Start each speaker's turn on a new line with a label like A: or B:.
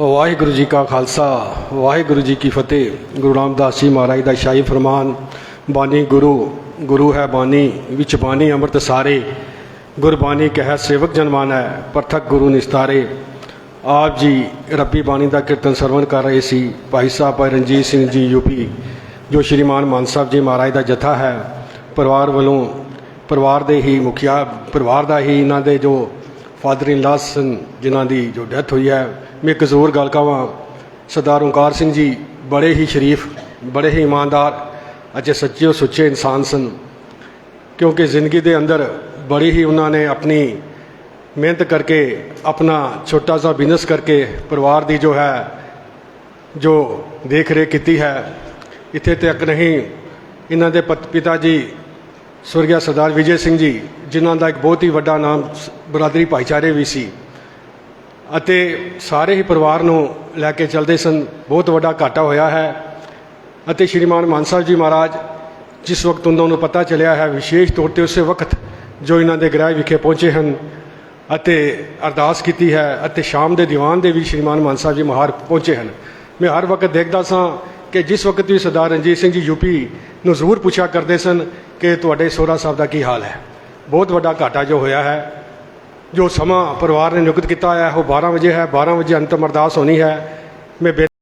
A: ਵਾਹਿਗੁਰੂ ਜੀ ਕਾ ਖਾਲਸਾ, ਵਾਹਿਗੁਰੂ ਜੀ ਕੀ ਫਤਿਹ। ਗੁਰੂ ਰਾਮਦਾਸ ਜੀ ਮਹਾਰਾਜ ਦਾ ਸ਼ਾਹੀ ਫਰਮਾਨ, ਬਾਣੀ ਗੁਰੂ ਗੁਰੂ ਹੈ ਬਾਣੀ, ਵਿੱਚ ਬਾਣੀ ਅੰਮ੍ਰਿਤ ਸਾਰੇ। ਗੁਰਬਾਣੀ ਕਹਿ ਸੇਵਕ ਜਨਮਾਨ ਹੈ, ਪ੍ਰਥਕ ਗੁਰੂ ਨਿਸਤਾਰੇ। ਆਪ ਜੀ ਰੱਬੀ ਬਾਣੀ ਦਾ ਕੀਰਤਨ ਸਰਵਣ ਕਰ ਰਹੇ ਸੀ। ਭਾਈ ਸਾਹਿਬ ਭਾਈ ਰਣਜੀਤ ਸਿੰਘ ਜੀ ਯੂਪੀ ਜੋ ਸ਼੍ਰੀਮਾਨ ਮਾਨ ਸਾਹਿਬ ਜੀ ਮਹਾਰਾਜ ਦਾ ਜਥਾ ਹੈ, ਪਰਿਵਾਰ ਵੱਲੋਂ, ਪਰਿਵਾਰ ਦੇ ਹੀ ਮੁਖੀਆ, ਪਰਿਵਾਰ ਦਾ ਹੀ ਇਹਨਾਂ ਦੇ ਜੋ ਫਾਦਰ ਇਨ ਲਾਸ ਸਨ, ਜਿਨ੍ਹਾਂ ਦੀ ਜੋ ਡੈਥ ਹੋਈ ਹੈ। ਮੈਂ ਇੱਕ ਜ਼ੋਰ ਗੱਲ ਕਹਾਂ, ਸਰਦਾਰ ਓਂਕਾਰ ਸਿੰਘ ਜੀ ਬੜੇ ਹੀ ਸ਼ਰੀਫ, ਬੜੇ ਹੀ ਇਮਾਨਦਾਰ ਅਤੇ ਸੱਚੇ ਸੁੱਚੇ ਇਨਸਾਨ ਸਨ। ਕਿਉਂਕਿ ਜ਼ਿੰਦਗੀ ਦੇ ਅੰਦਰ ਬੜੀ ਹੀ ਉਹਨਾਂ ਨੇ ਆਪਣੀ ਮਿਹਨਤ ਕਰਕੇ, ਆਪਣਾ ਛੋਟਾ ਜਿਹਾ ਬਿਜ਼ਨਸ ਕਰਕੇ ਪਰਿਵਾਰ ਦੀ ਜੋ ਹੈ, ਜੋ ਦੇਖ ਰੇਖ ਕੀਤੀ ਹੈ। ਇੱਥੇ ਤੱਕ ਨਹੀਂ, ਇਹਨਾਂ ਦੇ ਪਤ- ਪਿਤਾ ਜੀ, ਸਵਰਗਿਆ ਸਰਦਾਰ ਵਿਜੇ ਸਿੰਘ ਜੀ ਜਿਨ੍ਹਾਂ ਦਾ ਇੱਕ ਬਹੁਤ ਹੀ ਵੱਡਾ ਨਾਮ ਸ- ਬਰਾਦਰੀ ਭਾਈਚਾਰੇ ਵੀ ਸੀ। ਅਤੇ ਸਾਰੇ ਹੀ ਪਰਿਵਾਰ ਨੂੰ ਲੈ ਕੇ ਚੱਲਦੇ ਸਨ, ਬਹੁਤ ਵੱਡਾ ਘਾਟਾ ਹੋਇਆ ਹੈ। ਅਤੇ ਸ਼੍ਰੀਮਾਨ ਮਾਨ ਸਾਹਿਬ ਜੀ ਮਹਾਰਾਜ, ਜਿਸ ਵਕਤ ਉਹਨਾਂ ਨੂੰ ਪਤਾ ਚੱਲਿਆ ਹੈ, ਵਿਸ਼ੇਸ਼ ਤੌਰ ਤੇ ਉਸੇ ਵਕਤ ਜੋ ਇਹਨਾਂ ਦੇ ਗ੍ਰਹਿ ਵਿਖੇ ਪਹੁੰਚੇ ਹਨ ਅਤੇ ਅਰਦਾਸ ਕੀਤੀ ਹੈ ਅਤੇ ਸ਼ਾਮ ਦੇ ਦੀਵਾਨ ਦੇ ਵੀ ਸ਼੍ਰੀਮਾਨ ਮਾਨ ਸਾਹਿਬ ਜੀ ਮਹਾਰ ਪਹੁੰਚੇ ਹਨ। ਮੈਂ ਹਰ ਵਕਤ ਦੇਖਦਾ ਸਾਂ ਕਿ ਜਿਸ ਵਕਤ ਵੀ ਸਰਦਾਰ ਰਣਜੀਤ ਸਿੰਘ ਜੀ ਯੂਪੀ ਨੂੰ ਜ਼ਰੂਰ ਪੁੱਛਿਆ ਕਰਦੇ ਸਨ ਕਿ ਤੁਹਾਡੇ ਸੋਹਰਾ ਸਾਹਿਬ ਦਾ ਕੀ ਹਾਲ ਹੈ। ਬਹੁਤ ਵੱਡਾ ਘਾਟਾ ਜੋ ਹੋਇਆ ਹੈ, ਜੋ ਸਮਾਂ ਪਰਿਵਾਰ ਨੇ ਨਿਯੁਕਤ ਕੀਤਾ ਹੈ, ਉਹ 12 ਵਜੇ ਹੈ 12 ਵਜੇ ਅੰਤਮ ਅਰਦਾਸ ਹੋਣੀ ਹੈ। ਮੈਂ ਬੇ-